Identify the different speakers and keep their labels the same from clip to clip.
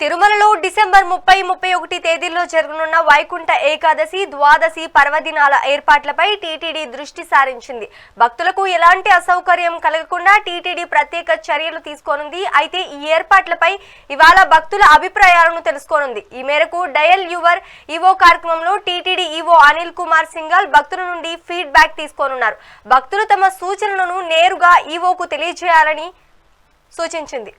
Speaker 1: తిరుమలలో డిసెంబర్ ముప్పై ముప్పై ఒకటి తేదీల్లో జరగనున్న వైకుంఠ ఏకాదశి ద్వాదశి పర్వదినాల ఏర్పాట్లపై టీటీడీ దృష్టి సారించింది. భక్తులకు ఎలాంటి అసౌకర్యం కలగకుండా టీటీడీ ప్రత్యేక చర్యలు తీసుకోనుంది. అయితే ఈ ఏర్పాట్లపై ఇవాళ భక్తుల అభిప్రాయాలను తెలుసుకోనుంది. ఈ మేరకు డయల్ యువర్ ఈవో కార్యక్రమంలో టీటీడీ ఈవో అనిల్ కుమార్ సింగాల్ భక్తుల నుండి ఫీడ్బ్యాక్ తీసుకోనున్నారు. భక్తులు తమ సూచనలను నేరుగా ఈవోకు తెలియజేయాలని సూచించింది.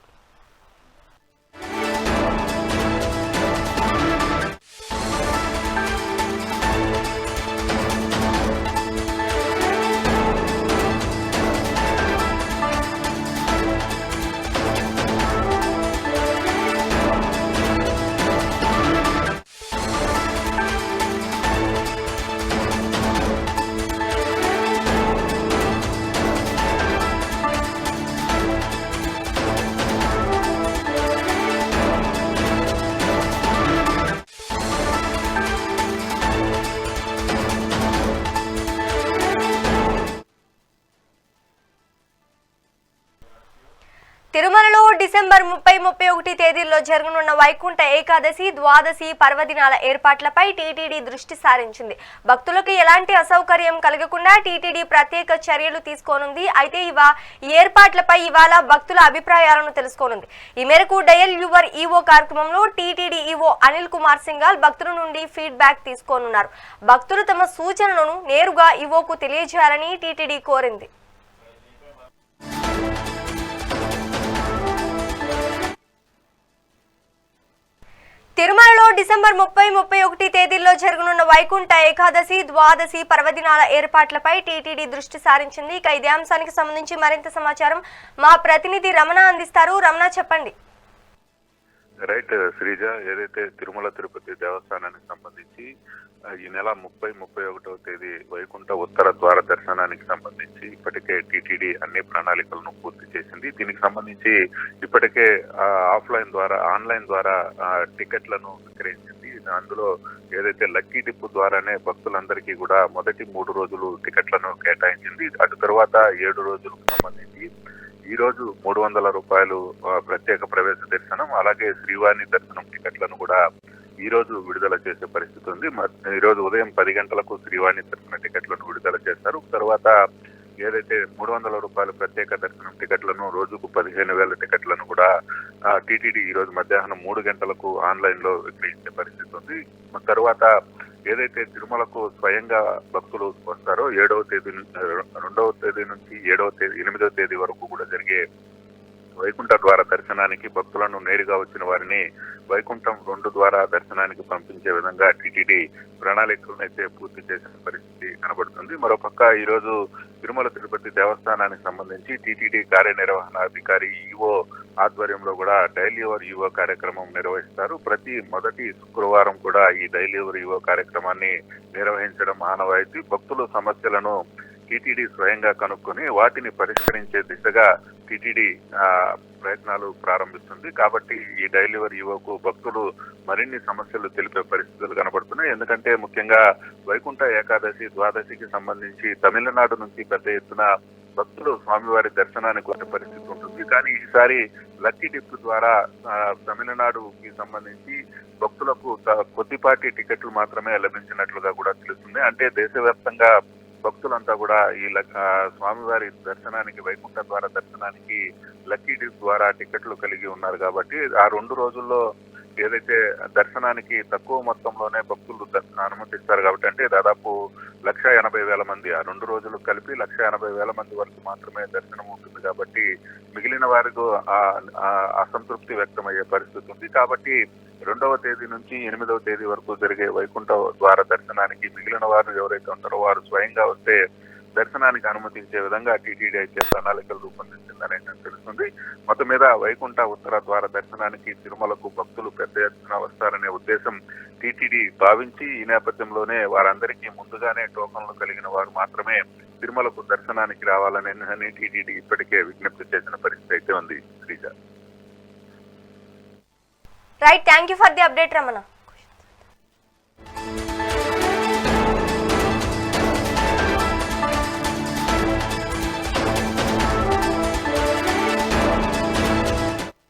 Speaker 1: డిసెంబర్ ముప్పై ముప్పై ఒకటి తేదీల్లో జరగనున్న వైకుంఠ ఏకాదశి ద్వాదశి పర్వదినాల ఏర్పాట్లపై టీటీడీ దృష్టి సారించింది. భక్తులకు ఎలాంటి అసౌకర్యం కలగకుండా టీటీడీ ప్రత్యేక చర్యలు తీసుకోనుంది. అయితే ఇవా ఏర్పాట్లపై ఇవాళ భక్తుల అభిప్రాయాలను తెలుసుకోనుంది. ఈ మేరకు డయల్ యువర్ ఈవో కార్యక్రమంలో టీటీడీ ఈవో అనిల్ కుమార్ సింగాల్ భక్తుల నుండి ఫీడ్బ్యాక్ తీసుకోనున్నారు. భక్తులు తమ సూచనలను నేరుగా ఈవోకు తెలియజేయాలని టీటీడీ కోరింది. డిసెంబర్ ముప్పై ముప్పై ఒకటి తేదీల్లో జరగనున్న వైకుంఠ ఏకాదశి ద్వాదశి పర్వదినాల ఏర్పాట్లపై టీటీడీ దృష్టి సారించింది. ఇక ఇదే అంశానికి సంబంధించి మరింత సమాచారం మా ప్రతినిధి రమణ అందిస్తారు. రమణ చెప్పండి.
Speaker 2: రైట్ శ్రీజ ఏదైతే తిరుమల తిరుపతి దేవస్థానానికి సంబంధించి ఈ నెల ముప్పై ముప్పై ఒకటవ తేదీ వైకుంఠ ఉత్తర ద్వార దర్శనానికి సంబంధించి ఇప్పటికే టీటీడీ అన్ని ప్రణాళికలను పూర్తి చేసింది. దీనికి సంబంధించి ఇప్పటికే ఆఫ్లైన్ ద్వారా ఆన్లైన్ ద్వారా టికెట్లను విక్రయించింది. అందులో ఏదైతే లక్కీ డిప్ ద్వారానే భక్తులందరికీ కూడా మొదటి మూడు రోజులు టికెట్లను కేటాయించింది. అటు తర్వాత ఏడు రోజులకు సంబంధించి ఈ రోజు మూడు వందల రూపాయలు ప్రత్యేక ప్రవేశ దర్శనం అలాగే శ్రీవాణి దర్శనం టికెట్లను కూడా ఈ రోజు విడుదల చేసే పరిస్థితి ఉంది. ఈ రోజు ఉదయం పది గంటలకు శ్రీవాణి దర్శన టికెట్లను విడుదల చేస్తారు తర్వాత ఏదైతే మూడు వందల రూపాయల ప్రత్యేక దర్శనం టికెట్లను రోజుకు పదిహేను వేల టికెట్లను కూడా టీటీడీ ఈ రోజు మధ్యాహ్నం మూడు గంటలకు ఆన్లైన్లో విక్రయించే పరిస్థితి ఉంది. తర్వాత ఏదైతే తిరుమలకు స్వయంగా భక్తులు వస్తారో ఏడవ తేదీ నుంచి రెండవ తేదీ నుంచి ఏడవ తేదీ ఎనిమిదవ తేదీ వరకు కూడా జరిగే వైకుంఠ ద్వార దర్శనానికి భక్తులను నేరుగా వచ్చిన వారిని వైకుంఠం రెండు ద్వారా దర్శనానికి పంపించే విధంగా టీటీడీ ప్రణాళికలను అయితే పూర్తి చేసిన పరిస్థితి కనబడుతుంది. మరోపక్క ఈరోజు తిరుమల తిరుపతి దేవస్థానానికి సంబంధించి టీటీడీ కార్యనిర్వహణాధికారి ఈఓ ఆధ్వర్యంలో కూడా డైలీ ఓవర్ కార్యక్రమం నిర్వహిస్తారు. ప్రతి మొదటి శుక్రవారం కూడా ఈ డైలీ ఓవర్ కార్యక్రమాన్ని నిర్వహించడం ఆనవాయితీ. భక్తులు సమస్యలను టీటీడీ స్వయంగా కనుక్కొని వాటిని పరిష్కరించే దిశగా టీటీడీ ప్రయత్నాలు ప్రారంభిస్తుంది. కాబట్టి ఈ డైలివర్ యువకు భక్తులు మరిన్ని సమస్యలు తెలిపే పరిస్థితులు కనబడుతున్నాయి. ఎందుకంటే ముఖ్యంగా వైకుంఠ ఏకాదశి ద్వాదశికి సంబంధించి తమిళనాడు నుంచి పెద్ద ఎత్తున భక్తులు స్వామివారి దర్శనానికి వచ్చే పరిస్థితి ఉంటుంది. కానీ ఈసారి లక్కీ డిప్ ద్వారా తమిళనాడుకి సంబంధించి భక్తులకు కొద్దిపాటి టికెట్లు మాత్రమే లభించినట్లుగా కూడా తెలుస్తుంది. అంటే దేశవ్యాప్తంగా భక్తులంతా కూడా ఈ స్వామివారి దర్శనానికి వైకుంఠ ద్వార దర్శనానికి లక్కీ డిప్ ద్వారా టికెట్లు కలిగి ఉన్నారు కాబట్టి ఆ రెండు రోజుల్లో ఏదైతే దర్శనానికి తక్కువ మొత్తంలోనే భక్తులు దర్శనం అనుమతిస్తారు కాబట్టి అంటే దాదాపు లక్ష ఎనభై వేల మంది ఆ రెండు రోజులు కలిపి లక్ష ఎనభై వేల మంది వరకు మాత్రమే దర్శనం ఉంటుంది కాబట్టి మిగిలిన వారికి ఆ- అసంతృప్తి వ్యక్తమయ్యే పరిస్థితి ఉంది. కాబట్టి రెండవ తేదీ నుంచి ఎనిమిదవ తేదీ వరకు జరిగే వైకుంఠ ద్వార దర్శనానికి మిగిలిన వారు ఎవరైతే ఉంటారో వారు స్వయంగా వస్తే దర్శనానికి అనుమతించే విధంగా టీటీడీ అయితే ప్రణాళికలు రూపొందించిందని తెలుస్తుంది. మొత్తం మీద వైకుంఠ ఉత్తర ద్వార దర్శనానికి తిరుమలకు భక్తులు పెద్ద ఎత్తున వస్తారనే ఉద్దేశం టీటీడీ భావించి ఈ నేపథ్యంలోనే వారందరికీ ముందుగానే టోకన్లు కలిగిన వారు మాత్రమే తిరుమలకు దర్శనానికి రావాలని టీటీడీ ఇప్పటికే విజ్ఞప్తి చేసిన పరిస్థితి అయితే ఉంది. Sreeja.
Speaker 1: Right thank you for the update Ramana